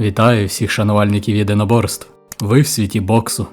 Вітаю всіх шанувальників єдиноборств. Ви в світі боксу.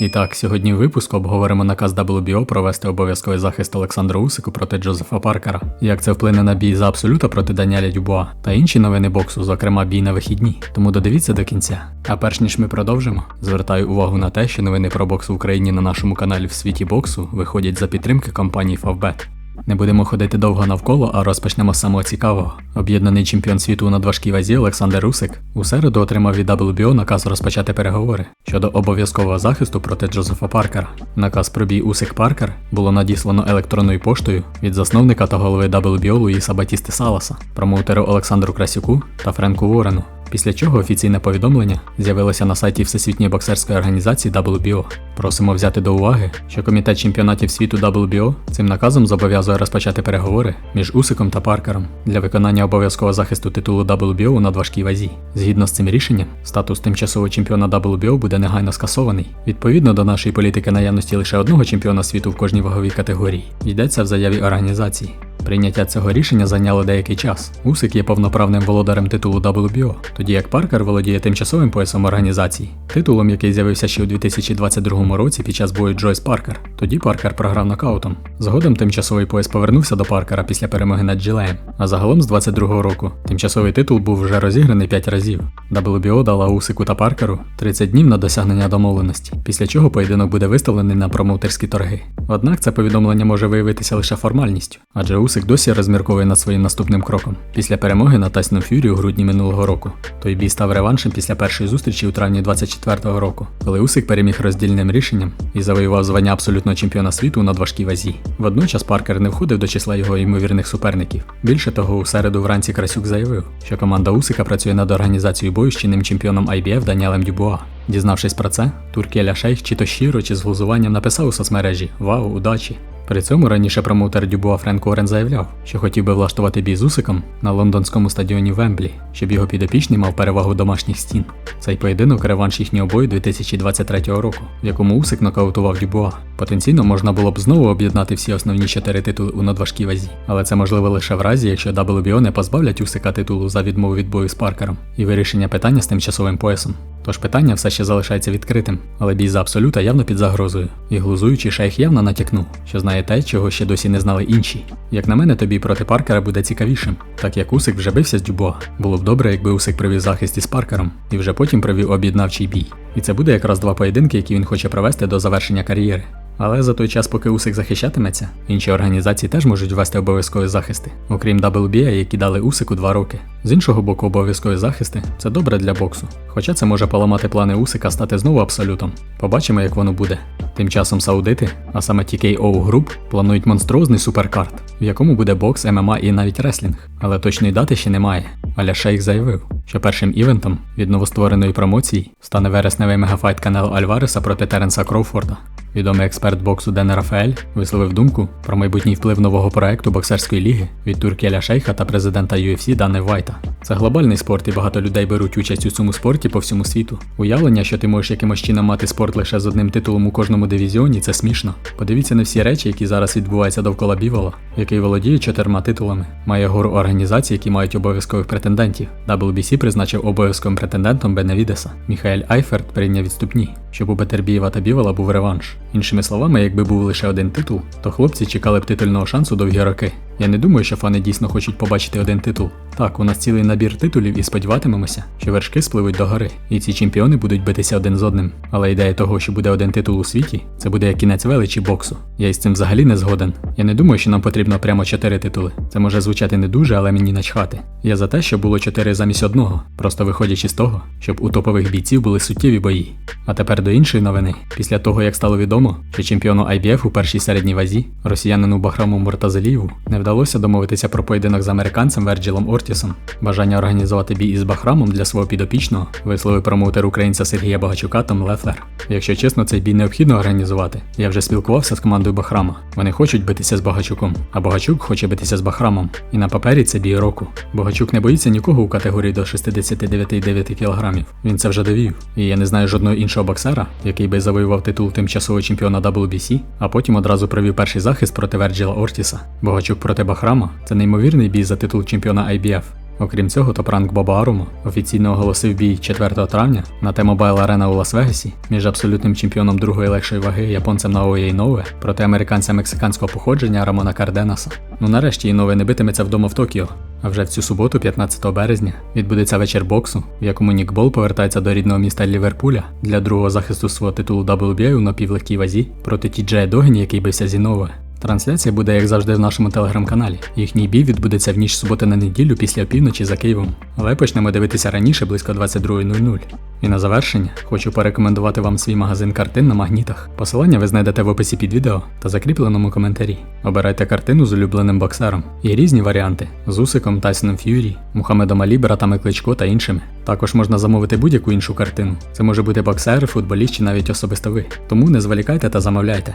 І так, сьогодні в випуску обговоримо наказ WBO провести обов'язковий захист Олександра Усику проти Джозефа Паркера, як це вплине на бій за абсолюта проти Даніеля Дюбуа та інші новини боксу, зокрема бій на вихідні. Тому додивіться до кінця. А перш ніж ми продовжимо, звертаю увагу на те, що новини про бокс в Україні на нашому каналі в світі боксу виходять за підтримки компанії Favbet. Не будемо ходити довго навколо, а розпочнемо з самого цікавого. Об'єднаний чемпіон світу у надважкій вазі Олександр Русик у середу отримав від WBO наказ розпочати переговори щодо обов'язкового захисту проти Джозефа Паркера. Наказ про бій Усик Паркер було надіслано електронною поштою від засновника та голови WBO Луїса Батісти Саласа, промоутеру Олександру Красюку та Френку Ворену. Після чого офіційне повідомлення з'явилося на сайті Всесвітньої боксерської організації WBO. Просимо взяти до уваги, що комітет чемпіонатів світу WBO цим наказом зобов'язує розпочати переговори між Усиком та Паркером для виконання обов'язкового захисту титулу WBO у надважкій вазі. Згідно з цим рішенням, статус тимчасового чемпіона WBO буде негайно скасований. Відповідно до нашої політики наявності лише одного чемпіона світу в кожній ваговій категорії. Йдеться в заяві організації. Прийняття цього рішення зайняло деякий час. Усик є повноправним володарем титулу WBO, тоді як Паркер володіє тимчасовим поясом організації, титулом, який з'явився ще у 2022 році під час бою Джойс Паркер. Тоді Паркер програв нокаутом. Згодом тимчасовий пояс повернувся до Паркера після перемоги над Джилеєм. А загалом з 22 року тимчасовий титул був вже розіграний 5 разів. WBO дала Усику та Паркеру 30 днів на досягнення домовленості, після чого поєдинок буде виставлений на промоутерські торги. Однак це повідомлення може виявитися лише формальністю, адже Усик досі розмірковує над своїм наступним кроком. Після перемоги на Тайсоном Фюрі у грудні минулого року. Той бій став реваншем після першої зустрічі у травні 24-го року, коли Усик переміг роздільним рішенням і завоював звання абсолютного чемпіона світу у надважкій вазі. Водночас Паркер не входив до числа його ймовірних суперників. Більше того, у середу вранці Красюк заявив, що команда Усика працює над організацією бою з чинним чемпіоном IBF Даніелем Дюбуа. Дізнавшись про це, Туркеля Шейх чи то щиро, чи з глузуванням написав у соцмережі Вау, удачі! При цьому раніше промоутер Дюбуа Френк Орен заявляв, що хотів би влаштувати бій з Усиком на лондонському стадіоні Вемблі, щоб його підопічний мав перевагу домашніх стін. Цей поєдинок реванш їхнього бою 2023 року, в якому Усик нокаутував Дюбуа. Потенційно можна було б знову об'єднати всі основні чотири титули у надважкій вазі, але це можливо лише в разі, якщо WBO не позбавлять Усика титулу за відмову від бою з Паркером і вирішення питання з тимчасовим поясом. Тож питання все ще залишається відкритим, але бій за абсолюта явно під загрозою, і глузуючий шейх явно натякнув, що знає те, чого ще досі не знали інші. Як на мене, тобі проти Паркера буде цікавішим, так як Усик вже бився з Дюбо. Було б добре, якби Усик привів захист із Паркером і вже потім провів об'єднавчий бій. І це буде якраз два поєдинки, які він хоче провести до завершення кар'єри. Але за той час, поки Усик захищатиметься, інші організації теж можуть ввести обов'язкові захисти, окрім WBA, які дали Усику два роки. З іншого боку, обов'язкові захисти це добре для боксу. Хоча це може поламати плани Усика стати знову абсолютом. Побачимо, як воно буде. Тим часом саудити, а саме TKO Group, планують монструозний суперкарт, в якому буде бокс, ММА і навіть реслінг. Але точної дати ще немає. Аля Шейх заявив, що першим івентом від новоствореної промоції стане вересневий мегафайт Канело Альвареса проти Теренса Кроуфорда. Відомий експерт боксу Ден Рафаель висловив думку про майбутній вплив нового проекту боксерської ліги від Туркеля Шейха та президента UFC Дани Вайта. Це глобальний спорт, і багато людей беруть участь у цьому спорті по всьому світу. Уявлення, що ти можеш якимось чином мати спорт лише з одним титулом у кожному дивізіоні, це смішно. Подивіться на всі речі, які зараз відбуваються довкола Бівола, який володіє чотирма титулами. Має гору організацій, які мають обов'язкових претендентів. WBC призначив обов'язковим претендентом Беневідеса. Міхаель Айферт прийняв відступні, щоб у Бетербієва та Бівола був реванш. Іншими словами, якби був лише один титул, то хлопці чекали б титульного шансу довгі роки. Я не думаю, що фани дійсно хочуть побачити один титул. Так, у нас цілий набір титулів і сподіватимемося, що вершки спливуть до гори, і ці чемпіони будуть битися один з одним. Але ідея того, що буде один титул у світі, це буде як кінець величі боксу. Я із цим взагалі не згоден. Я не думаю, що нам потрібно прямо чотири титули. Це може звучати не дуже, але мені начхати. Я за те, щоб було чотири замість одного, просто виходячи з того, щоб у топових бійців були суттєві бої. А тепер до іншої новини. Після того, як стало відомо, що чемпіону IBF у першій середній вазі, росіянину Бахраму Муртазалієву, не вдалося домовитися про поєдинок з американцем Верджилом Ортісом. Бажання організувати бій із Бахрамом для свого підопічного висловив промоутер українця Сергія Багачука Том Лефлер. Якщо чесно, цей бій необхідно організувати. Я вже спілкувався з командою Бахрама. Вони хочуть битися з Багачуком, а Багачук хоче битися з Бахрамом. І на папері це бій року. Багачук не боїться нікого у категорії до 69,9 кг. Він це вже довів. І я не знаю жодного іншого боксера, який би завоював титул тимчасового чемпіона WBC, а потім одразу провів перший захист проти Верджіла Ортіса. Богачук проти Бахрама це неймовірний бій за титул чемпіона IBF. Окрім цього, то пранк Боба Аруму офіційно оголосив бій 4 травня на T-Mobile Arena у Лас-Вегасі між абсолютним чемпіоном другої легшої ваги японцем Наоя Інове проти американця мексиканського походження Рамона Карденаса. Ну нарешті Інове не битиметься вдома в Токіо. А вже в цю суботу, 15 березня, відбудеться вечір боксу, в якому Нік Бол повертається до рідного міста Ліверпуля для другого захисту свого титулу WBA у напівлегкій вазі проти Тіджея Догені, який бився зі Інове. Трансляція буде, як завжди, в нашому телеграм-каналі. Їхній бій відбудеться в ніч суботи на неділю після опівночі за Києвом. Але почнемо дивитися раніше, близько 22.00. І на завершення хочу порекомендувати вам свій магазин картин на магнітах. Посилання ви знайдете в описі під відео та закріпленому коментарі. Обирайте картину з улюбленим боксером. Є різні варіанти з Усиком, Тайсоном Ф'юрі, Мухаммедом Алі, братами Кличко та іншими. Також можна замовити будь-яку іншу картину. Це може бути боксер, футболіст чи навіть особисто ви. Тому не зволікайте та замовляйте.